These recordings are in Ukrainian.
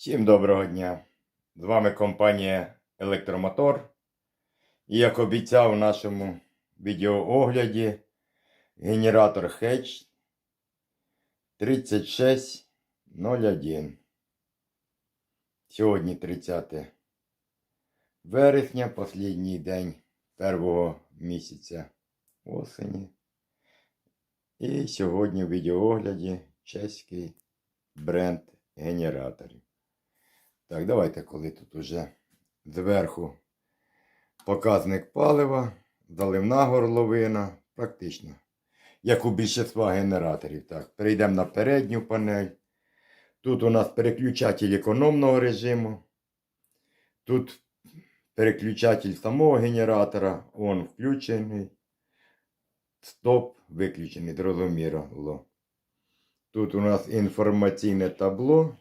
Всім доброго дня! З вами компанія Електромотор. І як обіцяв в нашому відеоогляді генератор Hedge 3601. Сьогодні 30 вересня, останній день першого місяця осені. І сьогодні в відеоогляді чеський бренд генераторів. Так, давайте, коли тут уже зверху показник палива, заливна горловина, практично. Як у більшинства генераторів. Так, перейдемо на передню панель. Тут у нас переключатель економного режиму. Тут переключатель самого генератора. Он включений. Стоп виключений, зрозуміло. Тут у нас інформаційне табло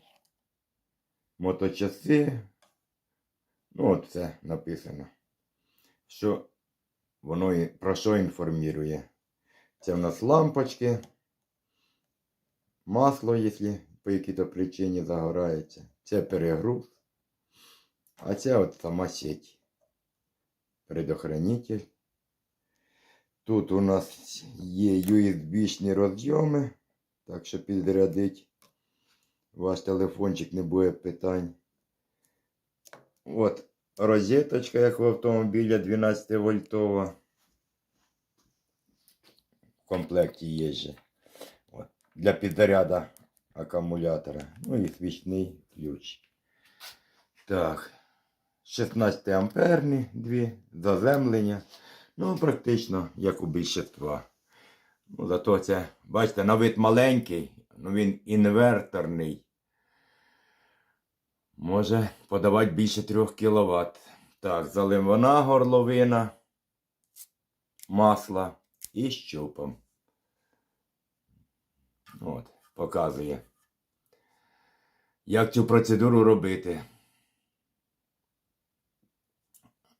моточаси. Ну, от це написано. Що воно і- про що інформує. Це в нас лампочки, масло, якщо по якій-то причині загорається. Це перегруз. А це от сама сеть. Предохранитель. Тут у нас є USB-шні розйоми. Так що підрядить ваш телефончик не буде питань. От розеточка, як в автомобілі 12 вольтова. В комплекті є же. От, для підзаряду акумулятора. Ну і свічний ключ. Так. 16 амперні дві заземлення. Ну, практично, як у більшинства. Ну, зато це, бачите, на вид маленький, ну він інверторний. Може подавати більше 3 кВт. Так, заливана горловина, масла і щупом. От, показує. Як цю процедуру робити.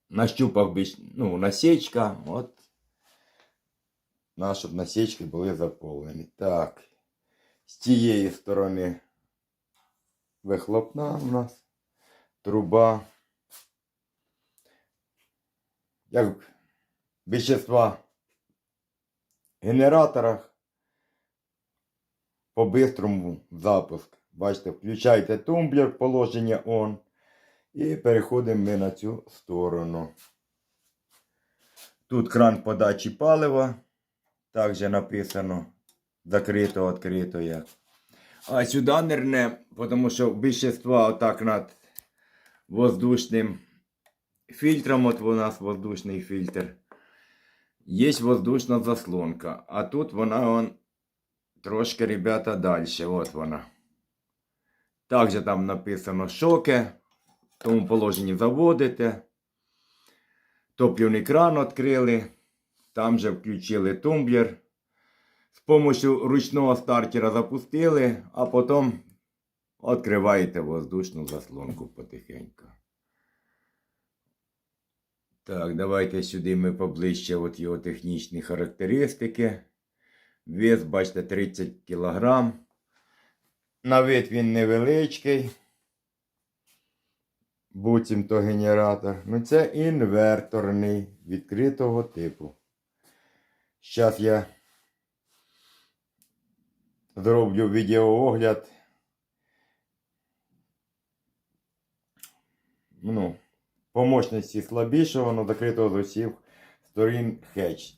На щупах більш, ну, насічка, от на, щоб насічки були заповнені. Так. З цієї сторони вихлопна у нас труба. Як більшинства генераторах по бистрому запуск. Бачите, включайте тумблер, положення on. І переходимо ми на цю сторону. Тут кран подачі палива. Також написано закрито, відкрито як. А сюди нирне, тому що більшинство отак над воздушним фільтром, от у нас воздушний фільтр. Є воздушна заслонка. А тут вона он, трошки, ребята, далі. От вона. Також там написано шоке. В тому положенні заводите. Топливний кран відкрили. Там же включили тумблер. З помощью ручного стартера запустили, а потім відкриваєте воздушну заслонку потихеньку. Так, давайте сюди ми поближче от його технічні характеристики. Вес, бачите, 30 кг. На вид він невеличкий. Буцімто генератор. Ну це інверторний відкритого типу. Зараз я зроблю відеоогляд. Ну, по мощності слабішого, але закритого з усіх сторін хедж.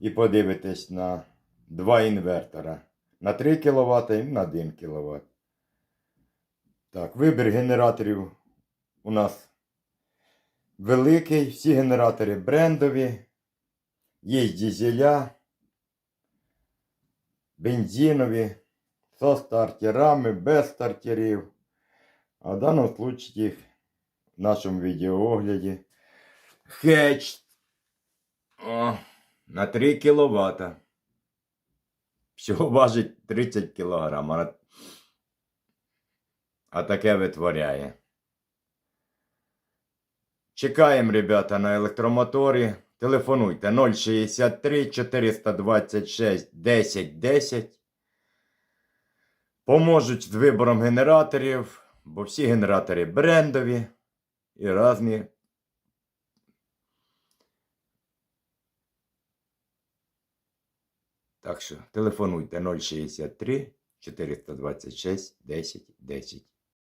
І подивитесь на два інвертора. На 3 кВт і на 1 кВт. Так, вибір генераторів у нас великий. Всі генератори брендові. Є дизеля, бензинові, со стартерами, без стартерів. А в даному случаї в нашому відеоогляді хедж о, на 3 кВт. Всього важить 30 кг, а таке витворяє. Чекаємо, ребята, на електромоторі. Телефонуйте 063 426 10 10. Поможуть з вибором генераторів. бо всі генератори брендові і різні. Так що телефонуйте 063 426 10 10.